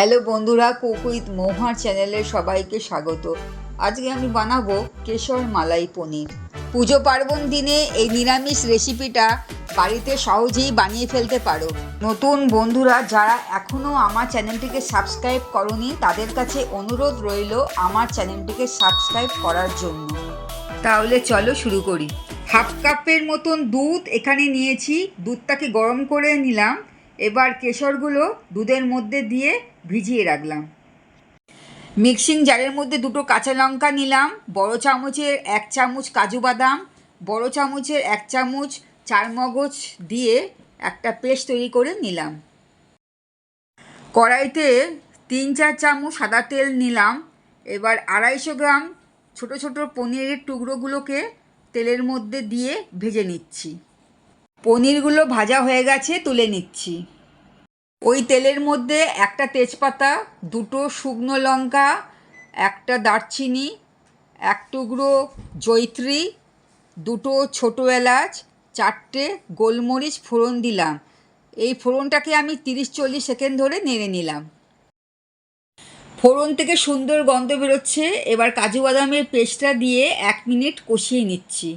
Hello বন্ধুরা, cook with মৌহার চ্যানেলে সবাইকে স্বাগত। আজকে আমি বানাবো কেশর মালাই পনির। পুজো পার্বণ দিনে এই নিরামিষ রেসিপিটা বাড়িতে সহজেই বানিয়ে ফেলতে পারো। নতুন বন্ধুরা, যারা এখনও আমার চ্যানেলটিকে সাবস্ক্রাইব করনি, তাদের কাছে অনুরোধ রইল আমার চ্যানেলটিকে সাবস্ক্রাইব করার জন্য। তাহলে চলো শুরু করি। হাফ কাপের মতন দুধ এখানে নিয়েছি। দুধটাকে গরম করে নিলাম। এবার কেশরগুলো দুধের মধ্যে দিয়ে ভিজিয়ে রাখলাম। মিক্সিং জারের মধ্যে দুটো কাঁচা লঙ্কা নিলাম, বড় চামচের এক চামচ কাজু বাদাম, বড় চামচের এক চামচ চার মগজ দিয়ে একটা পেস্ট তৈরি করে নিলাম। কড়াইতে তিন চার চামচ সাদা তেল নিলাম, এবার আড়াইশো গ্রাম ছোট ছোট পনিরের টুকরোগুলোকে তেলের মধ্যে দিয়ে ভেজে নিচ্ছি। পনিরগুলো ভাজা হয়ে গেছে, তুলে নিচ্ছি। ওই তেলের মধ্যে একটা তেজপাতা, দুটো শুকনো লঙ্কা, একটা দারচিনি, এক টুকরো জৈত্রী দুটো ছোটো এলাচ, চারটে গোলমরিচ ফোড়ন দিলাম। এই ফোড়নটাকে আমি তিরিশ চল্লিশ সেকেন্ড ধরে নেড়ে নিলাম। ফোড়ন থেকে সুন্দর গন্ধ বেরোচ্ছে। এবার কাজু বাদামের পেস্টটা দিয়ে এক মিনিট কষিয়ে নিচ্ছি।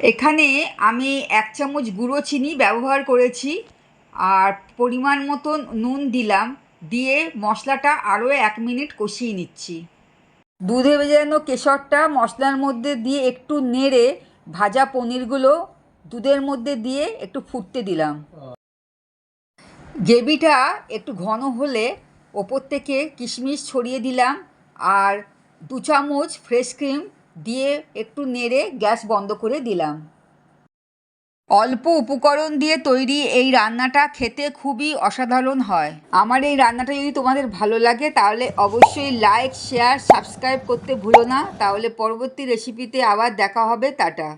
এখানে আমি এক চামচ গুঁড়ো চিনি ব্যবহার করেছি আর পরিমাণ মতন নুন দিলাম, দিয়ে মশলাটা আরও এক মিনিট কষিয়ে নিচ্ছি। দুধে ভেজানো কেশরটা মশলার মধ্যে দিয়ে একটু নেড়ে ভাজা পনিরগুলো দুধের মধ্যে দিয়ে একটু ফুটতে দিলাম। গ্রেভিটা একটু ঘন হলে ওপর থেকে কিশমিশ ছড়িয়ে দিলাম আর দু চামচ ফ্রেশ ক্রিম দিয়ে একটু নেড়ে গ্যাস বন্ধ করে দিলাম। অল্প উপকরণ দিয়ে তৈরি এই রান্নাটা খেতে খুবই অসাধারণ হয়। আমার এই রান্নাটা যদি তোমাদের ভালো লাগে, তাহলে অবশ্যই লাইক শেয়ার সাবস্ক্রাইব করতে ভুলো না। তাহলে পরবর্তী রেসিপিতে আবার দেখা হবে। টাটা।